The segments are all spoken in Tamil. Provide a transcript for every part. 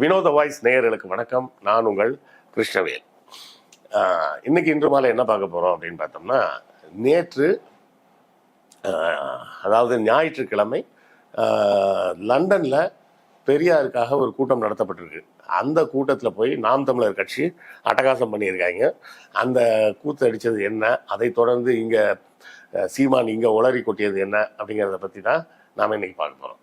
வினோத வாய்ஸ் நேயர்களுக்கு வணக்கம். நான் உங்கள் கிருஷ்ணவேல். இன்னைக்கு இன்று மாலை என்ன பார்க்க போறோம் அப்படின்னு பார்த்தோம்னா நேற்று அதாவது ஞாயிற்றுக்கிழமை லண்டனில் லண்டன்ல பெரியாருக்காக ஒரு கூட்டம் நடத்தப்பட்டிருக்கு. அந்த கூட்டத்தில் போய் நாம் தமிழர் கட்சி அட்டகாசம் பண்ணியிருக்காங்க. அந்த கூத்து அடித்தது என்ன? அதை தொடர்ந்து இங்கே சீமான் இங்கே உளறி கொட்டியது என்ன? அப்படிங்கிறத பற்றி தான் நாம் இன்னைக்கு பார்க்க போகிறோம்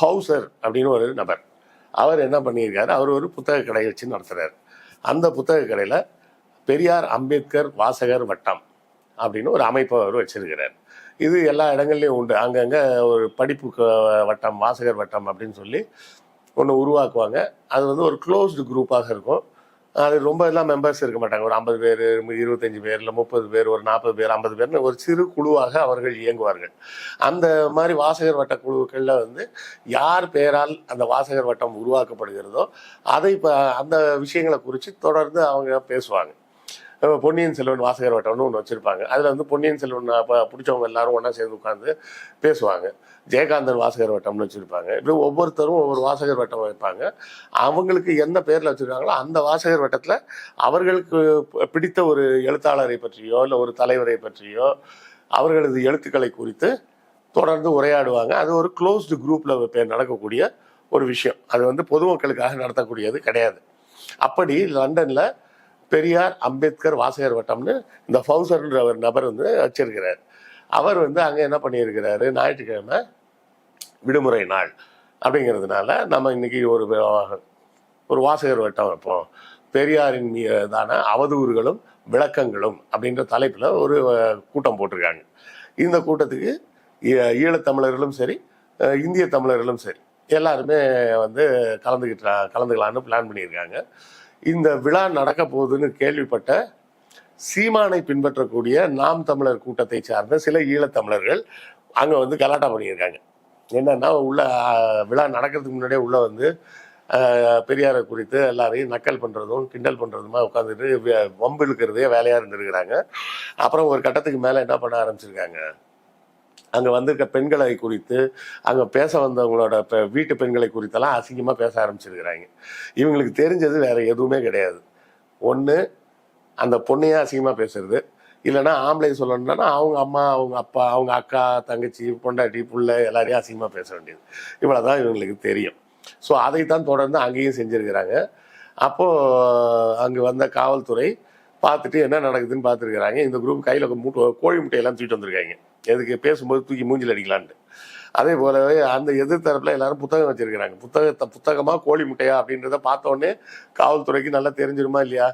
பவுசர் அப்படின்னு ஒரு நபர். அவர் என்ன பண்ணியிருக்காரு? அவர் ஒரு புத்தக கடை வச்சு நடத்துகிறார் அந்த புத்தக கடையில் பெரியார் அம்பேத்கர் வாசகர் வட்டம் அப்படின்னு ஒரு அமைப்பை அவர் வச்சிருக்கிறார். இது எல்லா இடங்கள்லையும் உண்டு. அங்கங்கே ஒரு படிப்பு வட்டம் வாசகர் வட்டம் அப்படின்னு சொல்லி ஒன்று உருவாக்குவாங்க. அது வந்து ஒரு க்ளோஸ்டு குரூப்பாக இருக்கும். அது ரொம்ப எல்லாம் மெம்பர்ஸ் இருக்க மாட்டாங்க. ஒரு ஐம்பது பேர் இருபத்தஞ்சு பேர் இல்லை முப்பது பேர் ஒரு நாற்பது பேர் ஐம்பது பேர்னு ஒரு சிறு குழுவாக அவர்கள் இயங்குவார்கள். அந்த மாதிரி வாசகர் வட்ட குழுக்களில் வந்து யார் பெயரால் அந்த வாசகர் வட்டம் உருவாக்கப்படுகிறதோ அதை இப்போ அந்த விஷயங்களை குறித்து தொடர்ந்து அவங்க பேசுவாங்க. பொன்னியின் செல்வன் வாசகர் வட்டம்னு ஒன்று வச்சுருப்பாங்க. அதில் வந்து பொன்னியின் செல்வன் அப்போ பிடிச்சவங்க எல்லாரும் ஒன்றா சேர்ந்து உட்காந்து பேசுவாங்க. ஜெயகாந்தன் வாசகர் வட்டம்னு வச்சுருப்பாங்க. இப்படி ஒவ்வொருத்தரும் ஒவ்வொரு வாசகர் வட்டம் வைப்பாங்க. அவங்களுக்கு என்ன பேரில் வச்சுருக்காங்களோ அந்த வாசகர் வட்டத்தில் அவர்களுக்கு பிடித்த ஒரு எழுத்தாளரை பற்றியோ இல்லை ஒரு தலைவரை பற்றியோ அவர்களது எழுத்துக்களை குறித்து தொடர்ந்து உரையாடுவாங்க. அது ஒரு க்ளோஸ்டு குரூப்பில் நடக்கக்கூடிய ஒரு விஷயம். அது வந்து பொதுமக்களுக்காக நடத்தக்கூடியது கிடையாது. அப்படி லண்டனில் பெரியார் அம்பேத்கர் வாசகர் வட்டம்னு இந்த ஃபவுசர்ன்ற ஒரு நபர் வந்து வச்சிருக்கிறார். அவர் வந்து அங்கே என்ன பண்ணியிருக்கிறாரு? ஞாயிற்றுக்கிழமை விடுமுறை நாள் அப்படிங்கிறதுனால நம்ம இன்னைக்கு ஒரு ஒரு வாசகர் வட்டம் வைப்போம். பெரியாரின் மீதான அவதூறுகளும் விளக்கங்களும் அப்படின்ற தலைப்பில் ஒரு கூட்டம் போட்டிருக்காங்க. இந்த கூட்டத்துக்கு ஈ- ஈழத்தமிழர்களும் சரி இந்திய தமிழர்களும் சரி எல்லாருமே வந்து கலந்துக்கிட்டா கலந்துக்கலான்னு பிளான் பண்ணியிருக்காங்க. இந்த விழா நடக்க போகுதுன்னு கேள்விப்பட்ட சீமானை பின்பற்றக்கூடிய நாம் தமிழர் கூட்டத்தை சார்ந்த சில ஈழத்தமிழர்கள் அங்கே வந்து கலாட்டா பண்ணியிருக்காங்க. என்னன்னா உள்ள விழா நடக்கிறதுக்கு முன்னாடியே உள்ள வந்து பெரியாரை குறித்து எல்லாரையும் நக்கல் பண்ணுறதும் கிண்டல் பண்ணுறதுமா உட்காந்துட்டு வம்பு இழுக்கிறதே வேலையாக இருந்திருக்கிறாங்க. அப்புறம் ஒரு கட்டத்துக்கு மேலே என்ன பண்ண ஆரம்பிச்சிருக்காங்க? அங்கே வந்திருக்க பெண்களை குறித்து அங்கே பேச வந்தவங்களோட இப்போ வீட்டு பெண்களை குறித்தெல்லாம் அசிங்கமாக பேச ஆரம்பிச்சிருக்கிறாங்க. இவங்களுக்கு தெரிஞ்சது வேற எதுவுமே கிடையாது. ஒன்று அந்த பொண்ணையே அசிங்கமாக பேசுறது. இல்லைன்னா ஆம்பளை சொல்லணும்னா அவங்க அம்மா அவங்க அப்பா அவங்க அக்கா தங்கச்சி பொண்டாட்டி பிள்ளை எல்லாரையும் அசிங்கமாக பேச வேண்டியது. இவ்வளோ தான் இவங்களுக்கு தெரியும். ஸோ அதைத்தான் தொடர்ந்து அங்கேயும் செஞ்சுருக்கிறாங்க. அப்போது அங்கே வந்த காவல்துறை பார்த்துட்டு என்ன நடக்குதுன்னு பார்த்துருக்குறாங்க. இந்த குரூப் கையில் மூட்டை கோழி முட்டையெல்லாம் தூக்கிட்டு வந்திருக்காங்க. எதுக்கு? பேசும்போது தூக்கி மூஞ்சில் அடிக்கலான்ட்டு. அதே போலவே அந்த எதிர்த்தரப்புல எல்லாரும் புத்தகம் வச்சிருக்கிறாங்க. புத்தகத்தை புத்தகமா கோழி முட்டையா அப்படின்றத பார்த்த காவல்துறைக்கு நல்லா தெரிஞ்சிருமா இல்லையா?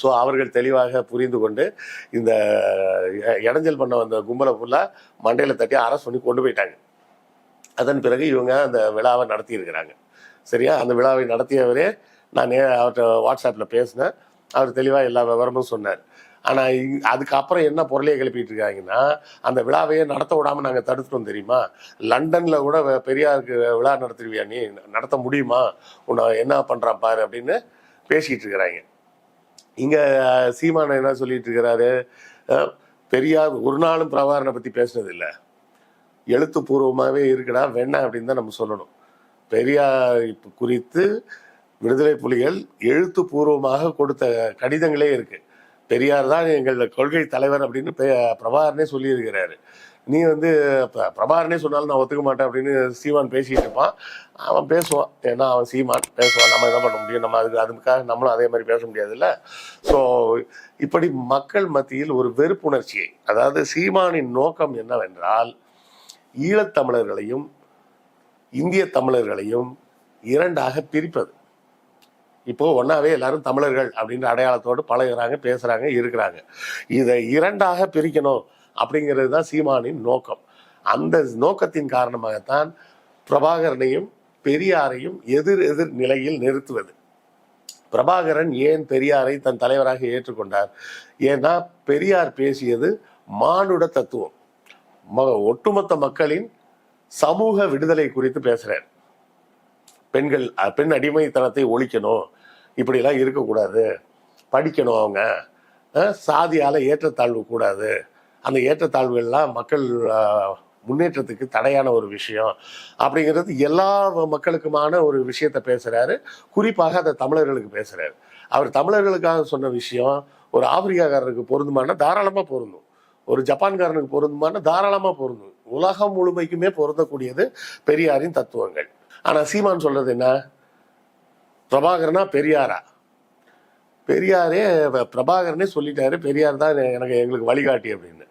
ஸோ அவர்கள் தெளிவாக புரிந்து கொண்டு இந்த இடைஞ்சல் பண்ண வந்த கும்பலை ஃபுல்லாக மண்டையில் தட்டி அரசு பண்ணி கொண்டு போயிட்டாங்க. அதன் பிறகு இவங்க அந்த விழாவை நடத்தியிருக்கிறாங்க சரியா? அந்த விழாவை நடத்தியவரே நான் நே அவர்கிட்ட வாட்ஸ்அப்பில் பேசினேன். அவர் தெளிவாக எல்லா விவரமும் சொன்னார். ஆனால் அதுக்கப்புறம் என்ன பொருளையை கிளப்பிட்டு இருக்காங்கன்னா அந்த விழாவையே நடத்த விடாமல் நாங்கள் தடுத்துட்டோம் தெரியுமா? லண்டனில் கூட பெரியாருக்கு விழா நடத்திடுவியா நீ? நடத்த முடியுமா? உன்னை என்ன பண்ணுறான் பாரு அப்படின்னு பேசிக்கிட்டு இருக்கிறாங்க. இங்கே சீமான என்ன சொல்லிட்டு இருக்கிறாரு? பெரியார் ஒரு நாளும் பிரபாகரனை பற்றி பேசுனதில்லை. எழுத்துப்பூர்வமாகவே இருக்குடா வெண்ண அப்படின்னு தான் நம்ம சொல்லணும். பெரியார் குறித்து விடுதலை புலிகள் எழுத்துப்பூர்வமாக கொடுத்த கடிதங்களே இருக்குது பெரியார் தான் எங்கள் கொள்கை தலைவர் அப்படின்னு பிரபாகரனே சொல்லியிருக்கிறாரு. நீ வந்து ப- பிரபாகரனே சொன்னாலும் நான் ஒத்துக்க மாட்டேன் அப்படின்னு சீமான் பேசிட்டு இருப்பான். அவன் பேசுவான். ஏன்னா அவன் சீமான். பேசுவான். நம்ம என்ன பண்ண முடியும்? நம்ம அதுக்கு அதுக்காக நம்மளும் அதே மாதிரி பேச முடியாதுல்ல? ஸோ இப்படி மக்கள் மத்தியில் ஒரு வெறுப்புணர்ச்சியை அதாவது சீமானின் நோக்கம் என்னவென்றால் ஈழத்தமிழர்களையும் இந்திய தமிழர்களையும் இரண்டாக பிரிப்பது. இப்போ ஒன்றாவே எல்லாரும் தமிழர்கள் அப்படின்ற அடையாளத்தோடு பழகுறாங்க பேசுகிறாங்க இருக்கிறாங்க. இதை இரண்டாக பிரிக்கணும் அப்படிங்கிறது தான் சீமானின் நோக்கம். அந்த நோக்கத்தின் காரணமாகத்தான் பிரபாகரனையும் பெரியாரையும் எதிர் எதிர் நிலையில் நிறுத்துவது. பிரபாகரன் ஏன் பெரியாரை தன் தலைவராக ஏற்றுக்கொண்டார்? ஏன்னா பெரியார் பேசியது மானுட தத்துவம். ம- ஒட்டுமொத்த மக்களின் சமூக விடுதலை குறித்து பேசுறார். பெண்கள் பெண் அடிமைத்தனத்தை ஒழிக்கணும் இப்படிலாம் இருக்கக்கூடாது. படிக்கணும் அவங்க. சாதியால் ஏற்றத்தாழ்வு கூடாது. அந்த ஏற்றத்தாழ்வுகள்லாம் மக்கள் முன்னேற்றத்துக்கு தடையான ஒரு விஷயம். அப்படிங்கிறது எல்லா மக்களுக்குமான ஒரு விஷயத்த பேசுகிறாரு குறிப்பாக அதை தமிழர்களுக்கு பேசுகிறாரு அவர் தமிழர்களுக்காக சொன்ன விஷயம் ஒரு ஆப்பிரிக்காக்காரருக்கு பொருந்துமானா தாராளமாக பொருந்தும். ஒரு ஜப்பான்காரனுக்கு பொருந்துமானா தாராளமாக பொருந்தும். உலகம் முழுமைக்குமே பொருந்தக்கூடியது பெரியாரின் தத்துவங்கள். ஆனால் சீமான் சொல்கிறது என்ன? பிரபாகரனா பெரியாரா? பெரியாரே பிரபாகரனே சொல்லிட்டாரு. பெரியார் தான் எனக்கு எங்களுக்கு வழிகாட்டி அப்படின்னு.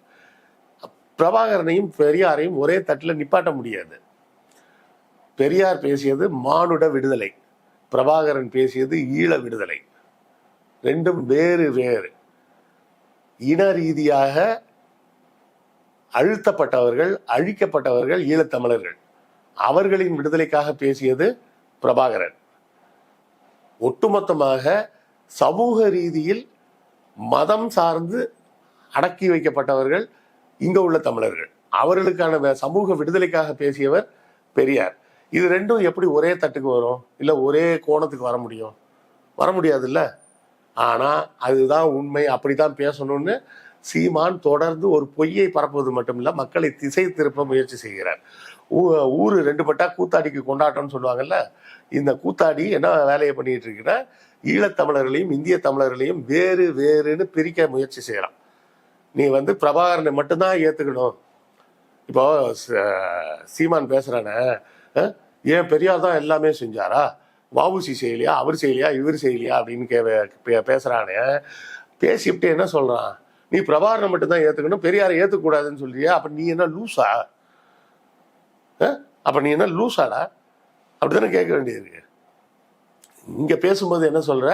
பிரபாகரனையும் பெரியாரையும் ஒரே தட்டில் நிப்பாட்ட முடியாது. பெரியார் பேசியது மானுட விடுதலை. பிரபாகரன் பேசியது ஈழ விடுதலை. ரெண்டும் வேறு வேறு. இன ரீதியாக அழுத்தப்பட்டவர்கள் அழிக்கப்பட்டவர்கள் ஈழத்தமிழர்கள். அவர்களின் விடுதலைக்காக பேசியது பிரபாகரன். ஒட்டுமொத்தமாக சமூக ரீதியில் மதம் சார்ந்து அடக்கி வைக்கப்பட்டவர்கள் இங்க உள்ள தமிழர்கள். அவர்களுக்கான சமூக விடுதலைக்காக பேசியவர் பெரியார். இது ரெண்டும் எப்படி ஒரே தட்டுக்கு வரும்? இல்ல ஒரே கோணத்துக்கு வர முடியும்? வர முடியாதுல்ல? ஆனா அதுதான் உண்மை. அப்படிதான் பேசணும்னு சீமான் தொடர்ந்து ஒரு பொய்யை பரப்புவது மட்டுமில்ல மக்களை திசை திருப்ப முயற்சி செய்கிறார். ஊர் ரெண்டு பட்டா கூத்தாடிக்கு கொண்டாட்டம்னு சொல்லுவாங்கல்ல இந்த கூத்தாடி என்ன வேலையை பண்ணிட்டு இருக்குன்னா ஈழத்தமிழர்களையும் இந்திய தமிழர்களையும் வேறு வேறுன்னு பிரிக்க முயற்சி செய்கிறான் நீ வந்து பிரபாகரனை மட்டும்தான் ஏற்றுக்கணும் இப்போ சீமான் பேசுகிறானே ஏன் பெரியார் தான் எல்லாமே செஞ்சாரா? வாவுசி செய்யலையா? அவர் செய்யலையா? இவர் செய்யலையா? அப்படின்னு கே பே- பேசிவிட்டு என்ன சொல்கிறான் நீ பிரபாகரனை மட்டும்தான் ஏற்றுக்கணும் பெரியாரை ஏற்றுக்கூடாதுன்னு சொல்றியா அப்போ நீ என்ன லூசா? அப்போ நீ என்ன லூசாடா? அப்படித்தானே கேட்க வேண்டியது இங்கே பேசும்போது என்ன சொல்கிற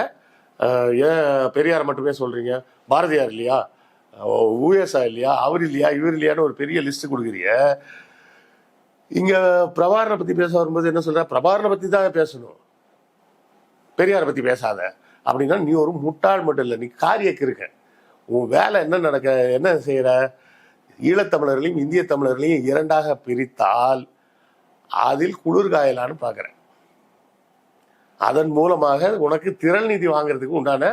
ஏன் பெரியாரை மட்டுமே சொல்கிறீங்க பாரதியார் இல்லையா? ஊஎஸ்ஆ இல்லையா? அவர் இல்லையா? இவர் இல்லையான்னு ஒரு பெரிய லிஸ்ட் கொடுக்குறீங்க. இங்கே பிரபாரனை பற்றி பேச வரும்போது என்ன சொல்கிற பிரபாரனை பற்றி தான் பேசணும். பெரியாரை பற்றி பேசாத. அப்படின்னா நீ ஒரு முட்டாள் மட்டும் இல்லை நீ காரியக்கு இருக்க உன் வேலை என்ன நடக்க என்ன செய்கிற ஈழத்தமிழர்களையும் இந்திய தமிழர்களையும் இரண்டாக பிரித்தால் அதில் குளிர்காயலான்னு பார்க்குறேன். அதன் மூலமாக உனக்கு திரள் நிதி வாங்குறதுக்கு உண்டான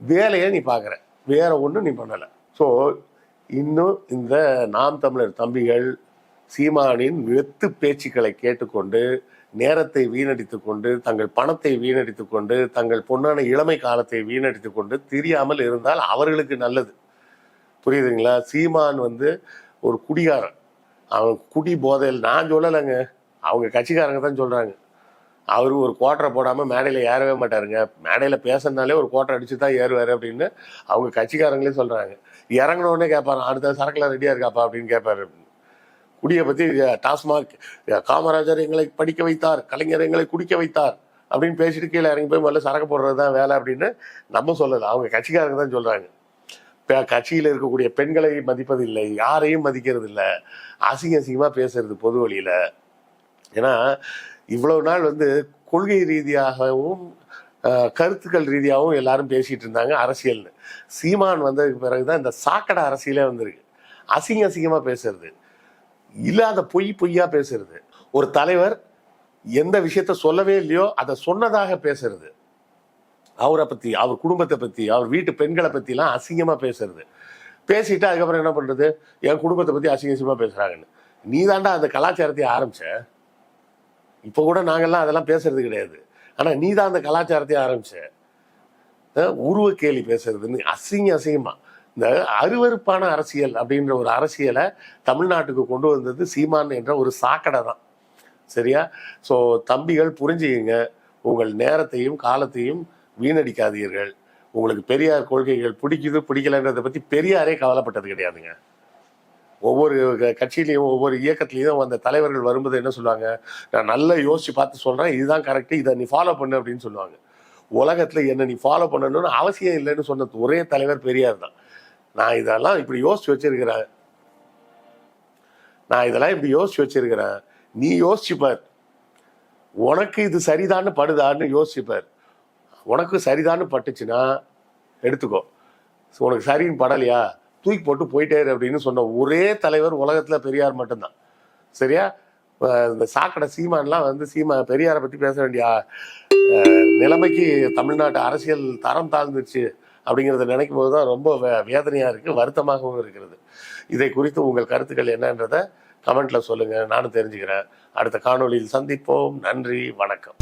வேலையை நீ பார்க்குற. வேற ஒன்றும் நீ பண்ணலை. ஸோ இன்னும் இந்த நாம் தமிழர் தம்பிகள் சீமானின் வெத்து பேச்சுக்களை கேட்டுக்கொண்டு நேரத்தை வீணடித்து கொண்டு தங்கள் பணத்தை வீணடித்து கொண்டு தங்கள் பொன்னான இளமை காலத்தை வீணடித்து கொண்டு தெரியாமல் இருந்தால் அவர்களுக்கு நல்லது. புரியுதுங்களா? சீமான் வந்து ஒரு குடிகாரன். அவன் குடி போதையில் நான் சொல்லலைங்க. அவங்க கட்சிக்காரங்க தான் சொல்கிறாங்க அவரு ஒரு கோட்டரை போடாமல் மேடையில் ஏறவே மாட்டாருங்க. மேடையில் பேசுறதுனாலே ஒரு கோட்டரை அடித்து தான் ஏறுவார் அப்படின்னு அவங்க கட்சிக்காரங்களே சொல்கிறாங்க இறங்கினோடனே கேட்பாரு அடுத்த சரக்கில் ரெடியாக இருக்காப்பா? அப்படின்னு கேட்பாரு. குடியை பற்றி டாஸ்மாக் காமராஜர் எங்களை படிக்க வைத்தார் கலைஞர் எங்களை குடிக்க வைத்தார் அப்படின்னு பேசிட்டு கீழே இறங்கி போய் முதல்ல சரக்கு போடுறது தான் வேலை அப்படின்னு நம்ம சொல்லலை. அவங்க கட்சிக்காரங்க தான் சொல்கிறாங்க கட்சியில் இருக்கக்கூடிய பெண்களை மதிப்பதில்லை யாரையும் மதிக்கிறது இல்லை அசிங்க அசிங்கமாக பேசுறது பொது வழியில். ஏன்னா இவ்வளவு நாள் வந்து கொள்கை ரீதியாகவும் கருத்துக்கள் ரீதியாகவும் எல்லாரும் பேசிகிட்டு இருந்தாங்க அரசியல்னு. சீமான் வந்ததுக்கு பிறகு தான் இந்த சாக்கடை அரசியலே வந்திருக்கு. அசிங்க அசிங்கமாக பேசுறது. இல்லாத பொய் பொய்யா பேசுறது. ஒரு தலைவர் எந்த விஷயத்த சொல்லவே இல்லையோ அதை சொன்னதாக பேசுறது. அவரை பத்தி அவர் குடும்பத்தை பத்தி அவர் வீட்டு பெண்களை பத்தி எல்லாம் அசிங்கமா பேசுறது. பேசிட்டு அதுக்கப்புறம் என்ன பண்றது? என் குடும்பத்தை பத்தி அசிங்க அசிங்கமா பேசுறாங்கன்னு. நீ தாண்டா அந்த கலாச்சாரத்தை ஆரம்பிச்ச? இப்போ கூட நாங்கெல்லாம் அதெல்லாம் பேசுறது கிடையாது. ஆனா நீ தான் அந்த கலாச்சாரத்தை ஆரம்பிச்ச. உருவ கேலி பேசுறதுன்னு அசிங்க அசிங்கமா. இந்த அருவருப்பான அரசியல் அப்படின்ற ஒரு அரசியலை தமிழ்நாட்டுக்கு கொண்டு வந்தது சீமான் என்ற ஒரு சாக்கடை தான். சரியா? ஸோ தம்பிகள் புரிஞ்சுக்கங்க. உங்கள் நேரத்தையும் காலத்தையும் வீணடிக்காதீர்கள். உங்களுக்கு பெரியார் கொள்கைகள் பிடிக்குது பிடிக்கலன்றதை பற்றி பெரியாரே கவலைப்பட்டது கிடையாதுங்க. ஒவ்வொரு கட்சியிலையும் ஒவ்வொரு இயக்கத்துலேயும் அந்த தலைவர்கள் வரும்போது என்ன சொல்லுவாங்க? நான் நல்லா யோசிச்சு பார்த்து சொல்கிறேன் இதுதான் கரெக்டு இதை நீ ஃபாலோ பண்ணு அப்படின்னு சொல்லுவாங்க. உலகத்தில் என்ன நீ ஃபாலோ பண்ணணும்னு அவசியம் இல்லைன்னு சொன்ன ஒரே தலைவர் பெரியார் தான். நான் இதெல்லாம் இப்படி யோசிச்சு வச்சிருக்கிறேன். நான் இதெல்லாம் இப்படி யோசிச்சு வச்சிருக்கிறேன். நீ யோசிச்சுப்பார் உனக்கு இது சரிதான்னு படுதான்னு யோசிச்சுப்பார் உனக்கு சரிதான்னு பட்டுச்சுன்னா எடுத்துக்கோ. உனக்கு சரின்னு படலையா? தூக்கி போட்டு போயிட்டேரு அப்படின்னு சொன்ன ஒரே தலைவர் உலகத்துல பெரியார் மட்டும்தான். சரியா? இந்த சாக்கடை சீமான்லாம் வந்து சீமா பெரியாரை பத்தி பேச வேண்டிய நிலைமைக்கு தமிழ்நாட்டு அரசியல் தரம் தாழ்ந்துச்சு அப்படிங்கிறத நினைக்கும் போது தான் ரொம்ப வே- வேதனையா இருக்கு வருத்தமாகவும் இருக்கிறது. இதை குறித்து உங்கள் கருத்துக்கள் என்னன்றதை கமெண்ட்ல சொல்லுங்க நானும் தெரிஞ்சுக்கிறேன். அடுத்த காணொளியில் சந்திப்போம். நன்றி வணக்கம்.